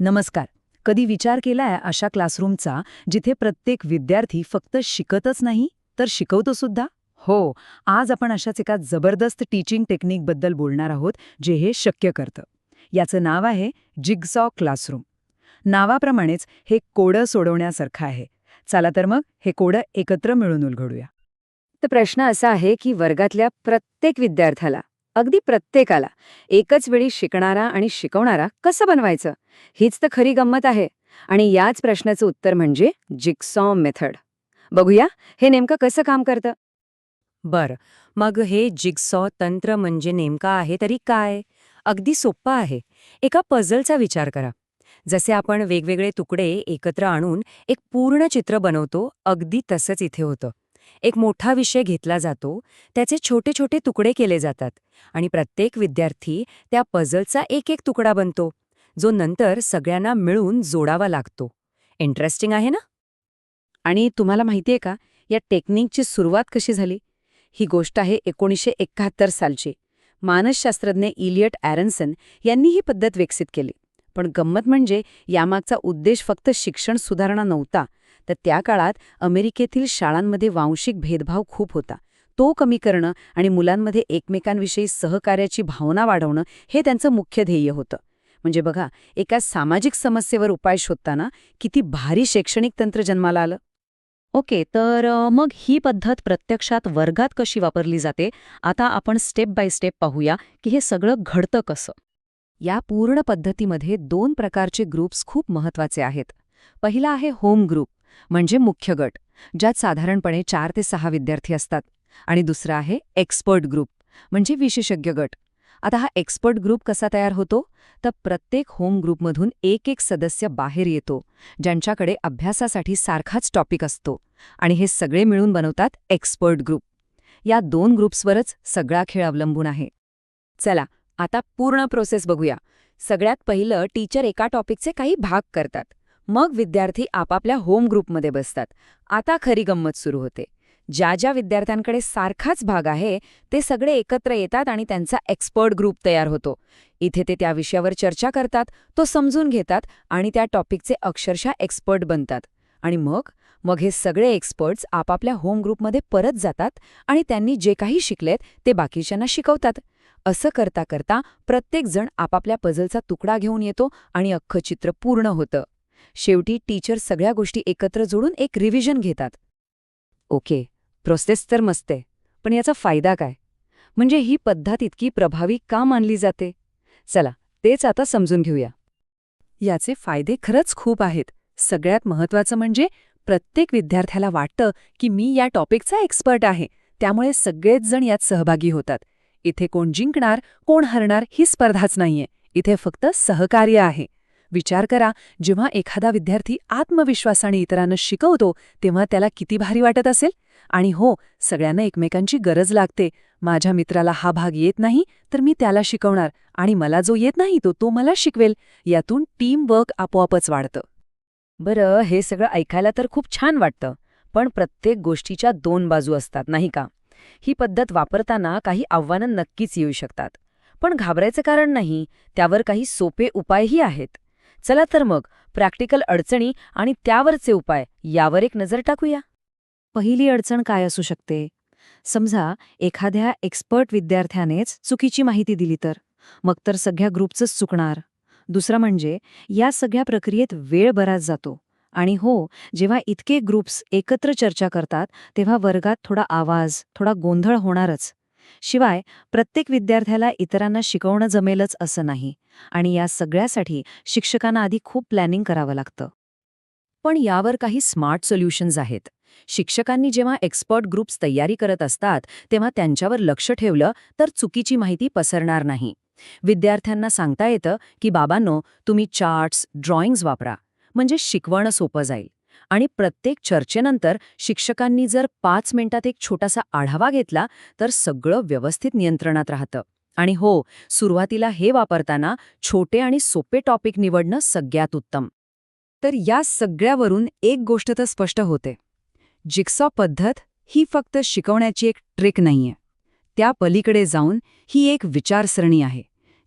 नमस्कार. कधी विचार केलाय अशा क्लासरूमचा जिथे प्रत्येक विद्यार्थी फक्त शिकतच नाही तर शिकवतो सुद्धा? हो आज आपण अशाच एका जबरदस्त टीचिंग टेक्निकबद्दल बोलणार आहोत जे हे शक्य करतं. याचं नाव आहे जिग्सॉ क्लासरूम. नावाप्रमाणेच हे कोडं सोडवण्यासारखं आहे. चला तर मग हे कोडं एकत्र मिळून उलगडूया. तर प्रश्न असा आहे की वर्गातल्या प्रत्येक विद्यार्थ्याला अगदी प्रत्येकाला. एकच वेळी शिकणारा आणि शिकवणारा कसं बनवायचं? हीच तर खरी गंमत आहे. आणि याच प्रश्नाचं उत्तर म्हणजे जिक्सॉ मेथड. बघूया हे नेमकं कसं काम करतं? बरं. मग हे जिग्सॉ तंत्र म्हणजे नेमका आहे तरी काय? अगदी सोप्पं आहे. एका पझलचा विचार करा. जसे आपण वेगवेगळे तुकडे एकत्र आणून एक पूर्ण चित्र बनवतो अगदी तसंच इथे होतं. एक मोठा विषय घेतला जातो त्याचे छोटे छोटे तुकडे केले जातात आणि प्रत्येक विद्यार्थी त्या पझलचा एक एक तुकडा बनतो जो नंतर सगळ्यांना मिळून जोडावा लागतो. इंटरेस्टिंग आहे ना? आणि तुम्हाला माहितीये का या टेक्निकची सुरुवात कशी झाली? ही गोष्ट आहे एकोणीसशे एकाहत्तर सालची. मानसशास्त्रज्ञ इलियट ॲरन्सन यांनी ही पद्धत विकसित केली. पण गंमत म्हणजे यामागचा उद्देश फक्त शिक्षण सुधारणा नव्हता तर त्या काळात अमेरिकेतील शाळांमध्ये वांशिक भेदभाव खूप होता. तो कमी करणं आणि मुलांमध्ये एकमेकांविषयी सहकार्याची भावना वाढवणं हे त्यांचं मुख्य ध्येय होतं. म्हणजे बघा एका सामाजिक समस्येवर उपाय शोधताना किती भारी शैक्षणिक तंत्र जन्माला आलं. ओके तर मग ही पद्धत प्रत्यक्षात वर्गात कशी वापरली जाते? आता आपण स्टेप बाय स्टेप पाहूया की हे सगळं घडतं कसं. या पूर्ण पद्धतीमध्ये दोन प्रकारचे ग्रुप्स खूप महत्त्वाचे आहेत. पहिला आहे होम ग्रुप. म्हणजे मुख्य गट ज्यात साधारणपणे चार ते सहा विद्यार्थी असतात. आणि दुसरा आहे एक्सपर्ट ग्रुप म्हणजे विशेषज्ञ गट. आता हा एक्सपर्ट ग्रुप कसा तयार होतो? तर प्रत्येक होम ग्रुपमधून एक एक सदस्य बाहेर येतो ज्यांच्याकडे अभ्यासासाठी सारखाच टॉपिक असतो. आणि हे सगळे मिळून बनवतात एक्सपर्ट ग्रुप. या दोन ग्रुप्सवरच सगळा खेळ अवलंबून आहे. चला आता पूर्ण प्रोसेस बघूया. सगळ्यात पहिलं टीचर एका टॉपिकचे काही भाग करतात. मग विद्यार्थी आपापल्या होम ग्रुपमध्ये बसतात. आता खरी गंमत सुरू होते. ज्या ज्या विद्यार्थ्यांकडे सारखाच भाग आहे ते सगळे एकत्र येतात आणि त्यांचा एक्सपर्ट ग्रुप तयार होतो. इथे ते त्या विषयावर चर्चा करतात तो समजून घेतात आणि त्या टॉपिकचे अक्षरशः एक्सपर्ट बनतात. आणि मग? मग हे सगळे एक्सपर्ट्स आपापल्या होम ग्रुपमध्ये परत जातात आणि त्यांनी जे काही शिकलेत ते बाकीच्यांना शिकवतात. असं करता करता प्रत्येकजण आपापल्या पझलचा तुकडा घेऊन येतो आणि अख्खं चित्र पूर्ण होतं. शेवटी टीचर सगळ्या गोष्टी एकत्र जोडून एक रिव्हिजन घेतात. ओके प्रोसेस तर मस्ते पण याचा फायदा काय? म्हणजे ही पद्धत इतकी प्रभावी का मानली जाते? चला तेच आता समजून घेऊया. याचे फायदे खरंच खूप आहेत. सगळ्यात महत्वाचं म्हणजे प्रत्येक विद्यार्थ्याला वाटतं की मी या टॉपिकचा एक्सपर्ट आहे. त्यामुळे सगळेच जण यात सहभागी होतात. इथे कोण जिंकणार कोण हरणार ही स्पर्धाच नाहीये. इथे फक्त सहकार्य आहे. विचार करा जेव्हा एखादा विद्यार्थी आत्मविश्वासाने इतरांना शिकवतो तेव्हा त्याला किती भारी वाटत असेल? आणि हो सगळ्यांना एकमेकांची गरज लागते. माझ्या मित्राला हा भाग येत नाही तर मी त्याला शिकवणार आणि मला जो येत नाही तो तो मला शिकवेल. यातून टीम वर्क आपोआपच वाढतं. बरं हे सगळं ऐकायला तर खूप छान वाटतं पण प्रत्येक गोष्टीच्या दोन बाजू असतात नाही का? ही पद्धत वापरताना काही आव्हानं नक्कीच येऊ शकतात. पण घाबरायचं कारण नाही त्यावर काही सोपे उपायही आहेत. चला तर मग प्रॅक्टिकल अडचणी आणि त्यावरचे उपाय यावर एक नजर टाकूया. पहिली अडचण काय असू शकते? समजा एखाद्या एक्सपर्ट विद्यार्थ्यानेच चुकीची माहिती दिली तर मग तर सगळ्या ग्रुपचंच चुकणार. दुसरं म्हणजे या सगळ्या प्रक्रियेत वेळ बराच जातो. आणि हो जेव्हा इतके ग्रुप्स एकत्र चर्चा करतात तेव्हा वर्गात थोडा आवाज थोडा गोंधळ होणारच. शिवाय प्रत्येक विद्यार्थ्याला इतरांना शिकवणं जमेलच असं नाही आणि या सगळ्यासाठी शिक्षकांना आधी खूप प्लॅनिंग करावं लागतं. पण यावर काही स्मार्ट सोल्युशन्स आहेत. शिक्षकांनी जेव्हा एक्सपर्ट ग्रुप्स तयारी करत असतात तेव्हा त्यांच्यावर लक्ष ठेवलं तर चुकीची माहिती पसरणार नाही. विद्यार्थ्यांना सांगता येतं की बाबांनो तुम्ही चार्ट्स ड्रॉइंग्ज वापरा. म्हणजे शिकवणं सोपं जाईल. आणि प्रत्येक चर्चेनंतर शिक्षकांनी जर पाच मिनिटात एक छोटासा आढावा घेतला तर सगळं व्यवस्थित नियंत्रणात राहतं. आणि हो सुरुवातीला हे वापरताना छोटे आणि सोपे टॉपिक निवडणं सगळ्यात उत्तम. तर या सगळ्यावरून एक गोष्ट तर स्पष्ट होते. जिक्सॉ पद्धत ही फक्त शिकवण्याची एक ट्रिक नाहीये. त्या पलीकडे जाऊन ही एक विचारसरणी आहे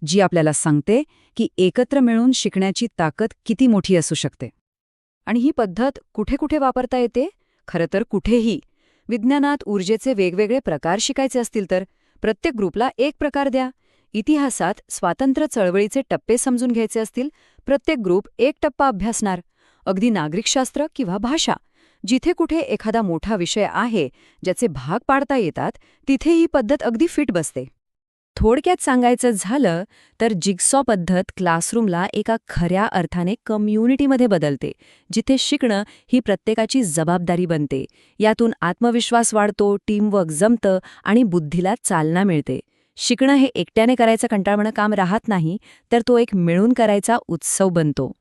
जी आपल्याला सांगते की एकत्र मिळून शिकण्याची ताकद किती मोठी असू शकते. आणि ही पद्धत कुठे कुठे वापरता येते? खरं तर कुठेही. विज्ञानात ऊर्जेचे वेगवेगळे प्रकार शिकायचे असतील तर प्रत्येक ग्रुपला एक प्रकार द्या. इतिहासात स्वातंत्र्य चळवळीचे टप्पे समजून घ्यायचे असतील प्रत्येक ग्रुप एक टप्पा अभ्यासणार. अगदी नागरिकशास्त्र किंवा भाषा. जिथे कुठे एखादा मोठा विषय आहे ज्याचे भाग पाडता येतात तिथे ही पद्धत अगदी फिट बसते. थोडक्यात सांगायचं झालं तर जिग्सॉ पद्धत क्लासरूमला एका खऱ्या अर्थाने कम्युनिटीमध्ये बदलते जिथे शिकणं ही प्रत्येकाची जबाबदारी बनते. यातून आत्मविश्वास वाढतो टीमवर्क जमतं आणि बुद्धीला चालना मिळते. शिकणं हे एकट्याने करायचं कंटाळवणं काम राहत नाही तर तो एक मिळून करायचा उत्सव बनतो.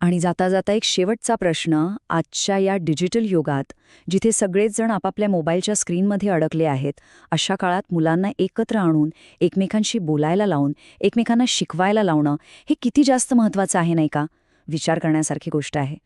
आणि जाता जाता एक शेवटचा प्रश्न आजच्या या डिजिटल युगात जिथे सगळेच जण आपापल्या मोबाईलच्या स्क्रीनमध्ये अडकले आहेत अशा काळात मुलांना एकत्र आणून एकमेकांशी बोलायला लावून एकमेकांना शिकवायला लावणं हे किती जास्त महत्त्वाचं आहे नाही का? विचार करण्यासारखी गोष्ट आहे.